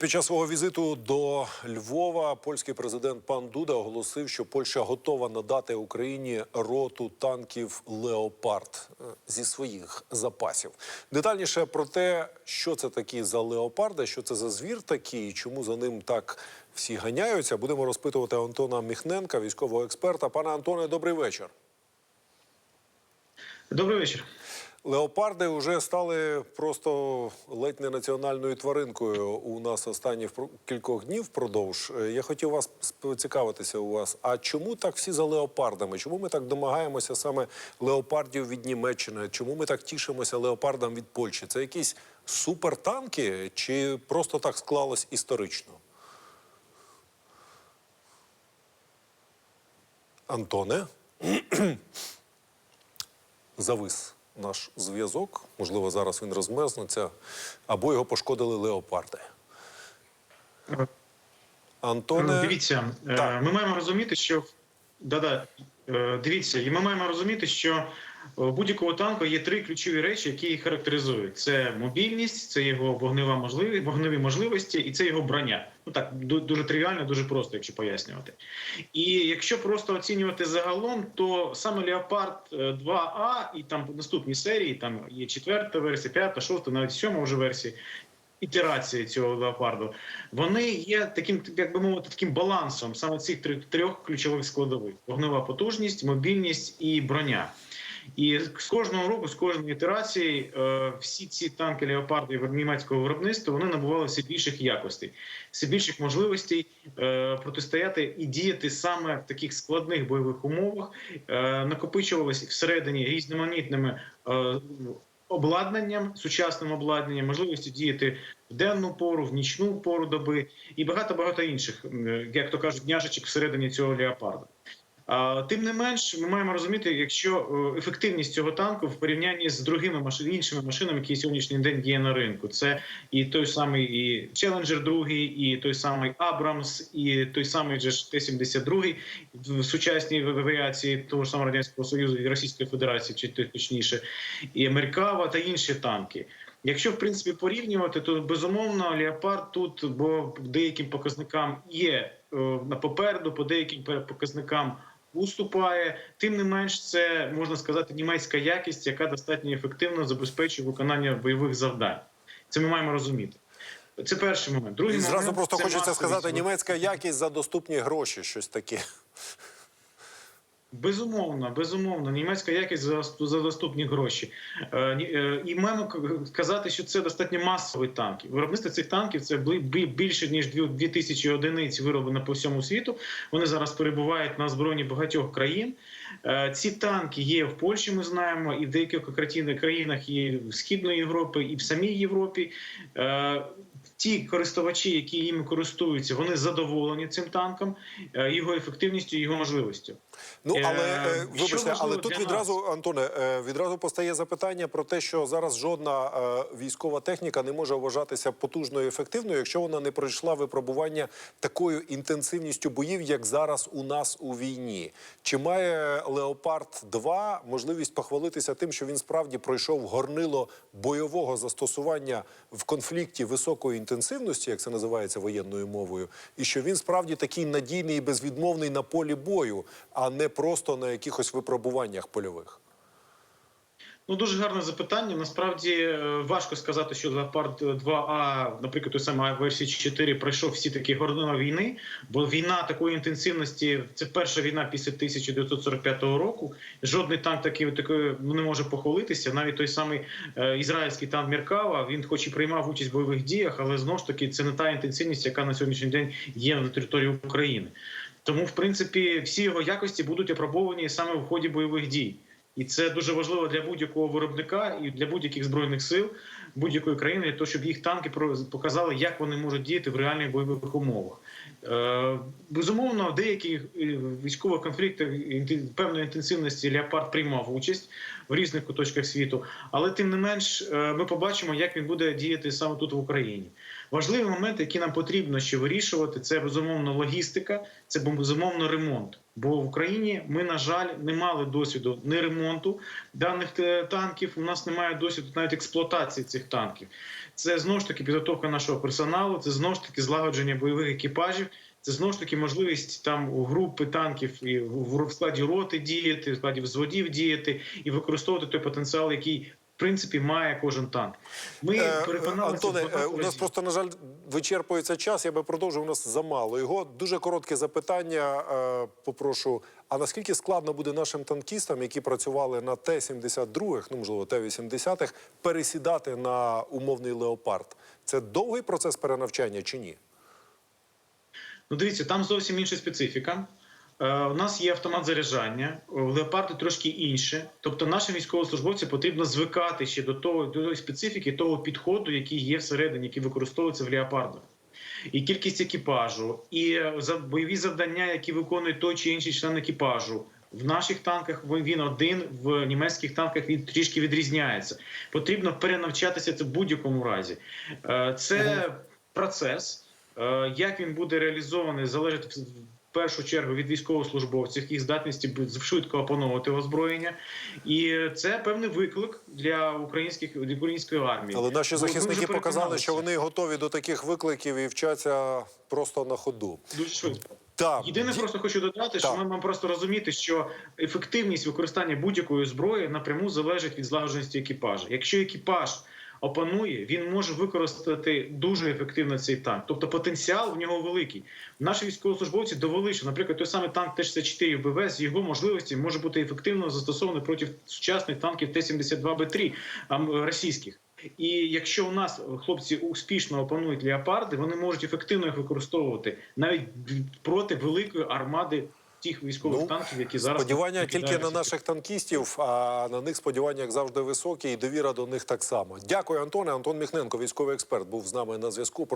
Під час свого візиту до Львова польський президент пан Дуда оголосив, що Польща готова надати Україні роту танків Леопард зі своїх запасів. Детальніше про те, що це такі за леопарди, що це за звір такий, і чому за ним так всі ганяються, будемо розпитувати Антона Міхненка, військового експерта. Пане Антоне, добрий вечір. Добрий вечір. Леопарди вже стали просто ледь не національною тваринкою у нас останні кількох днів впродовж. Е, Я хотів вас поцікавитися у вас. А чому так всі за леопардами? Чому ми так домагаємося саме леопардів від Німеччини? Чому ми так тішимося леопардам від Польщі? Це якісь супертанки чи просто так склалось історично? Антоне? завис наш зв'язок. Можливо, зараз він розмерзнеться, або його пошкодили леопарди. Антоне, Дивіться, е, Так. ми маємо розуміти, що да-да, е, дивіться, і ми маємо розуміти, що у будь-якого танку є три ключові речі, які їх характеризують: це мобільність, це його вогнева можливість, вогневі можливості, і це його броня. Ну так дуже тривіально, дуже просто, якщо пояснювати. І якщо просто оцінювати загалом, то саме Леопард 2А і там наступні серії, там є четверта версія, п'ята, шоста, навіть сьома вже версія. Ітерації цього леопарду, вони є таким, як би мовити, таким балансом саме цих трьох ключових складових: вогнева потужність, мобільність і броня. І з кожного року, з кожної ітерації, е, всі ці танки леопарди німецького виробництва вони набували все більших якостей, все більших можливостей е, протистояти і діяти саме в таких складних бойових умовах, е, накопичувалися всередині різноманітними. Обладнанням, сучасним обладнанням, можливістю діяти в денну пору, в нічну пору доби і багато багато інших, як то кажуть, няжечок всередині цього леопарда. Тим не менш, ми маємо розуміти, якщо е, ефективність цього танку в порівнянні з другими машин, іншими машинами, які сьогоднішній день є на ринку, це і той самий і Челенджер 2, і той самий Абрамс, і той самий же ж Т-72 в сучасній авіації того ж самого радянського союзу і Російської Федерації, чи точніше, і Меркава та інші танки. Якщо в принципі порівнювати, то безумовно леопард тут, бо деяким показникам є е, на попереду, по деяким показникам уступає. Тим не менш, це можна сказати німецька якість, яка достатньо ефективно забезпечує виконання бойових завдань. Це ми маємо розуміти. Це перший момент. Другий і зразу момент просто це хочеться сказати, німецька якість за доступні гроші, щось таке. Безумовно, безумовно, німецька якість за, за доступні гроші. Е, е, і маємо к- сказати, що це достатньо масовий танк. Виробництво цих танків це більше ніж 2 тисячі одиниць вироблено по всьому світу. Вони зараз перебувають на озброєнні багатьох країн. Е, ці танки є в Польщі. Ми знаємо, і в деяких країн- країнах і в Східної Європи, і в самій Європі. Е, Ті користувачі, які їм користуються, вони задоволені цим танком, е, його ефективністю, його можливістю. Ну Е, але е, вибачте, але тут нас? відразу, Антоне, е, відразу постає запитання про те, що зараз жодна військова техніка не може вважатися потужною і ефективною, якщо вона не пройшла випробування такою інтенсивністю боїв, як зараз у нас у війні. Чи має Леопард 2 можливість похвалитися тим, що він справді пройшов горнило бойового застосування в конфлікті високої інтенсивності, як це називається воєнною мовою, і що він справді такий надійний і безвідмовний на полі бою, а не просто на якихось випробуваннях польових? Ну дуже гарне запитання. Насправді е, важко сказати, що Леопард 2А, наприклад, той самий версії 4 пройшов всі такі горнила війни, бо війна такої інтенсивності це перша війна після 1945 року. Жодний танк такий такої не може похвалитися. Навіть той самий е, ізраїльський танк Меркава, він, хоч і приймав участь в бойових діях, але знову ж таки це не та інтенсивність, яка на сьогоднішній день є на території України. Тому, в принципі, всі його якості будуть опробовані саме в ході бойових дій. І це дуже важливо для будь-якого виробника і для будь-яких збройних сил будь-якої країни, того, щоб їх танки показали, як вони можуть діяти в реальних бойових умовах. Е, безумовно, в деяких е, військових конфліктах певної інтенсивності Леопард приймав участь в різних куточках світу, але тим не менш е, ми побачимо, як він буде діяти саме тут в Україні. Важливі моменти, які нам потрібно ще вирішувати, це безумовно логістика, це безумовно ремонт. Бо в Україні ми, на жаль, не мали досвіду не ремонту даних е, танків. У нас немає досвіду навіть експлуатації цих танків. Це знову ж таки підготовка нашого персоналу, це знову ж таки злагодження бойових екіпажів. Це знову ж таки можливість там у групи танків і в складі роти діяти, в складі взводів діяти і використовувати той потенціал, який принципі має кожен танк. Ми Е, переконалися Антоне, е, у нас разів. просто, на жаль, вичерпується час. Я би продовжив, у нас замало його. Дуже коротке запитання. е, Попрошу. А наскільки складно буде нашим танкістам, які працювали на Т-72, ну, можливо, Т-80, пересідати на умовний леопард? Це довгий процес перенавчання чи ні? Ну, дивіться, там зовсім інша специфіка. Е, у нас є автомат заряджання, у леопарди трошки інше. Тобто нашим військовослужбовцям потрібно звикати ще до того до тої специфіки, того підходу, який є всередині, який використовується в леопардах. І кількість екіпажу, і е, бойові завдання, які виконує той чи інший член екіпажу. В наших танках він- один, в німецьких танках він трішки відрізняється. Потрібно перенавчатися це в будь-якому разі. Е, Це процес. Як він буде реалізований, залежить в першу чергу від військовослужбовців, їх здатності швидко опановувати озброєння, і це певний виклик для українських для української армії. Але наші захисники показали, що вони готові до таких викликів і вчаться просто на ходу. дуже швидко. Так, Єдине, просто хочу додати, що ми маємо просто розуміти, що ефективність використання будь-якої зброї напряму залежить від злагодженості екіпажа. Якщо екіпаж опанує, він може використати дуже ефективно цей танк. Тобто потенціал в нього великий. Наші військовослужбовці довели, що, наприклад, той самий танк Т-64 БВ з його можливості може бути ефективно застосований проти сучасних танків Т-72Б3 ам, російських. І якщо у нас хлопці успішно опанують леопарди, вони можуть ефективно їх використовувати навіть проти великої армади тих військових Ну, танків, які зараз Сподівання тільки на наших танкістів, а на них сподівання, як завжди, високі, і довіра до них так само. Дякую, Антоне. Антон Міхненко, військовий експерт, був з нами на зв'язку.